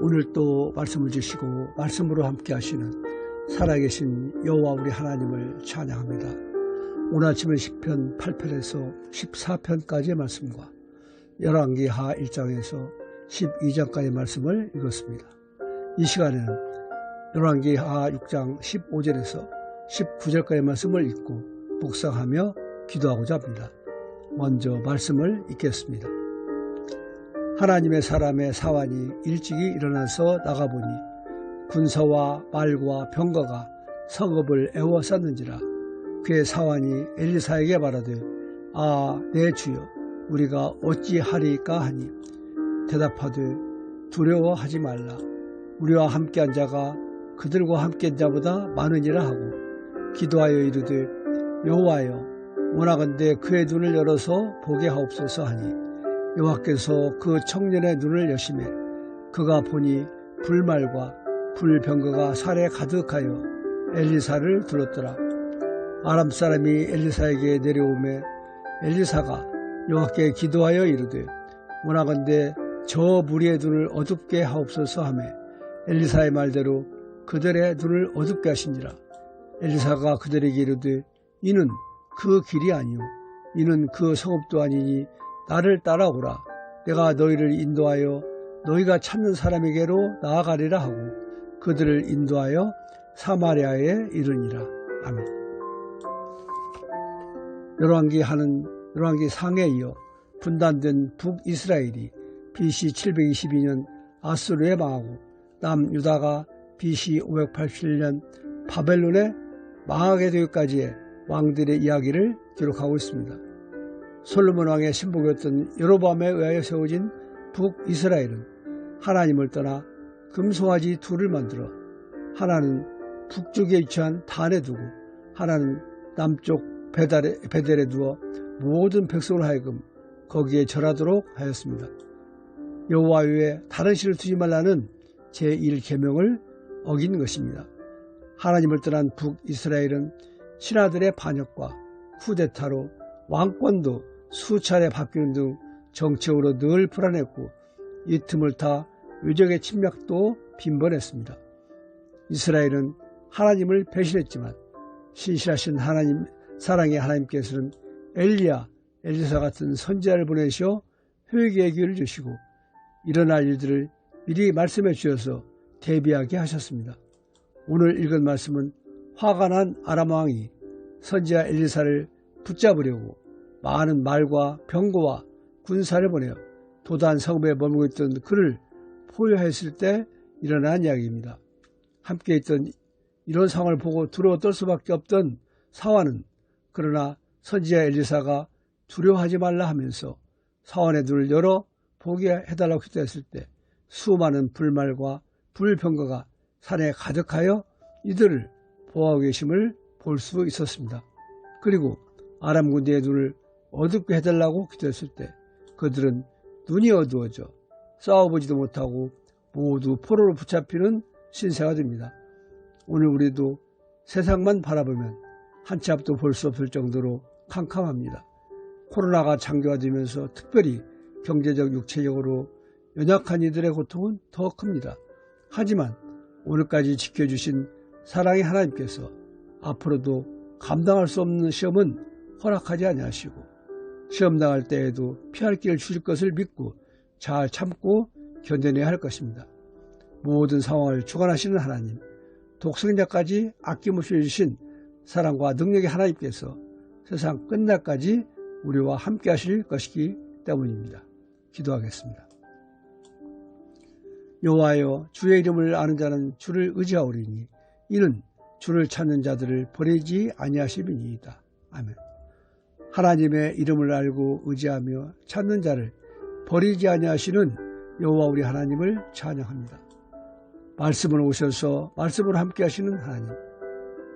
오늘 또 말씀을 주시고 말씀으로 함께 하시는 살아계신 여호와 우리 하나님을 찬양합니다. 오늘 아침은 10편 8편에서 14편까지의 말씀과 열왕기하 1장에서 12장까지의 말씀을 읽었습니다. 이 시간에는 열왕기하 6장 15절에서 19절까지의 말씀을 읽고 묵상하며 기도하고자 합니다. 먼저 말씀을 읽겠습니다. 하나님의 사람의 사환이 일찍이 일어나서 나가보니 군사와 말과 병거가 성읍을 애워쌌는지라 그의 사환이 엘리사에게 말하되 아 내 주여 우리가 어찌하리까 하니? 대답하되 두려워하지 말라. 우리와 함께한 자가 그들과 함께한 자보다 많으니라 하고 기도하여 이르되 여호와여 원하건대 그의 눈을 열어서 보게 하옵소서 하니 여호와께서 그 청년의 눈을 여심해 그가 보니 불말과 불병거가 살에 가득하여 엘리사를 들었더라. 아람 사람이 엘리사에게 내려오매 엘리사가 여호와께 기도하여 이르되 원하건대 저 무리의 눈을 어둡게 하옵소서 하매 엘리사의 말대로 그들의 눈을 어둡게 하시니라. 엘리사가 그들에게 이르되 이는 그 길이 아니요 이는 그 성읍도 아니니 나를 따라오라. 내가 너희를 인도하여 너희가 찾는 사람에게로 나아가리라 하고 그들을 인도하여 사마리아에 이르니라. 아멘. 열왕기 하는 열왕기 상에 이어 분단된 북이스라엘이 BC 722년 아수르에 망하고 남유다가 BC 587년 바벨론에 망하게 되기까지의 왕들의 이야기를 기록하고 있습니다. 솔로몬 왕의 신복이었던 여로밤에 의하여 세워진 북이스라엘은 하나님을 떠나 금송아지 둘을 만들어 하나는 북쪽에 위치한 단에 두고 하나는 남쪽 베달에, 베델에 두어 모든 백성을 하여금 거기에 절하도록 하였습니다. 여호와 외에 다른 신을 두지 말라는 제1계명을 어긴 것입니다. 하나님을 떠난 북이스라엘은 신하들의 반역과 쿠데타로 왕권도 수차례 바뀌는 등 정치적으로 늘 불안했고 이 틈을 타 외적의 침략도 빈번했습니다. 이스라엘은 하나님을 배신했지만 신실하신 하나님 사랑의 하나님께서는 엘리야, 엘리사 같은 선지자를 보내시어 회개의 기회를 주시고 일어날 일들을 미리 말씀해 주셔서 대비하게 하셨습니다. 오늘 읽은 말씀은 화가 난 아람 왕이 선지자 엘리사를 붙잡으려고 많은 말과 병거와 군사를 보내어 도단 성읍에 머물고 있던 그를 포효했을 때 일어난 이야기입니다. 함께 있던 이런 상황을 보고 두려워 떨 수밖에 없던 사환은 그러나 선지자 엘리사가 두려워하지 말라 하면서 사원의 눈을 열어 보게 해달라고 기도했을 때 수많은 불말과 불병거가 산에 가득하여 이들을 보호하고 계심을 볼 수 있었습니다. 그리고 아람 군대의 눈을 어둡게 해달라고 기도했을 때 그들은 눈이 어두워져 싸워보지도 못하고 모두 포로로 붙잡히는 신세가 됩니다. 오늘 우리도 세상만 바라보면 한 치 앞도 볼 수 없을 정도로 캄캄합니다. 코로나가 장기화되면서 특별히 경제적, 육체적으로 연약한 이들의 고통은 더 큽니다. 하지만 오늘까지 지켜주신 사랑의 하나님께서 앞으로도 감당할 수 없는 시험은 허락하지 아니하시고 시험 당할 때에도 피할 길을 주실 것을 믿고 잘 참고 견뎌내야 할 것입니다. 모든 상황을 주관하시는 하나님, 독생자까지 아낌없이 해주신 사랑과 능력의 하나님께서 세상 끝날까지 우리와 함께 하실 것이기 때문입니다. 기도하겠습니다. 여호와여 주의 이름을 아는 자는 주를 의지하오리니 이는 주를 찾는 자들을 버리지 아니하심이니이다. 아멘. 하나님의 이름을 알고 의지하며 찾는 자를 버리지 아니하시는 여호와 우리 하나님을 찬양합니다. 말씀을 오셔서 말씀으로 함께 하시는 하나님.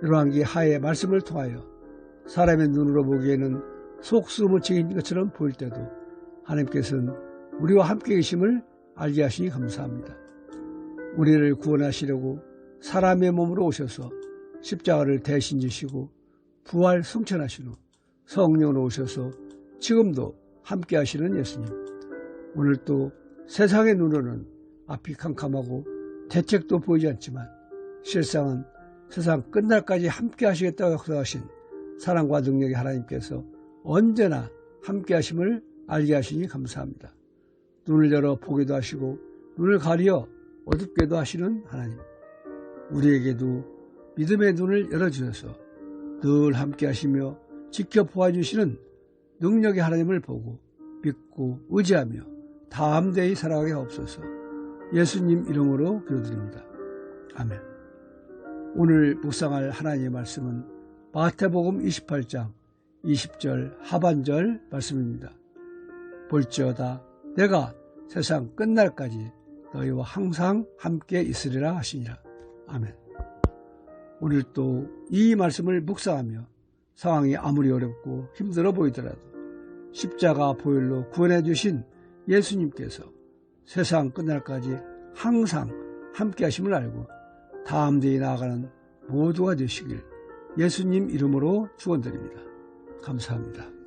열왕기 하의 말씀을 통하여 사람의 눈으로 보기에는 속수무책인 것처럼 보일 때도 하나님께서는 우리와 함께 계심을 알게 하시니 감사합니다. 우리를 구원하시려고 사람의 몸으로 오셔서 십자가를 대신 지시고 부활 승천하신 후 성령으로 오셔서 지금도 함께 하시는 예수님. 오늘 또 세상의 눈으로는 앞이 캄캄하고 대책도 보이지 않지만 실상은 세상 끝날까지 함께 하시겠다고 약속하신 사랑과 능력의 하나님께서 언제나 함께 하심을 알게 하시니 감사합니다. 눈을 열어 보기도 하시고 눈을 가리어 어둡게도 하시는 하나님. 우리에게도 믿음의 눈을 열어주셔서 늘 함께 하시며 지켜보아 주시는 능력의 하나님을 보고 믿고 의지하며 담대히 살아가게 하옵소서 예수님 이름으로 기도드립니다. 아멘. 오늘 묵상할 하나님의 말씀은 마태복음 28장 20절 하반절 말씀입니다. 볼지어다 내가 세상 끝날까지 너희와 항상 함께 있으리라 하시니라. 아멘. 오늘도 이 말씀을 묵상하며 상황이 아무리 어렵고 힘들어 보이더라도 십자가 보혈로 구원해 주신 예수님께서 세상 끝날까지 항상 함께 하심을 알고 다음 대에 나아가는 모두가 되시길 예수님 이름으로 축원드립니다. 감사합니다.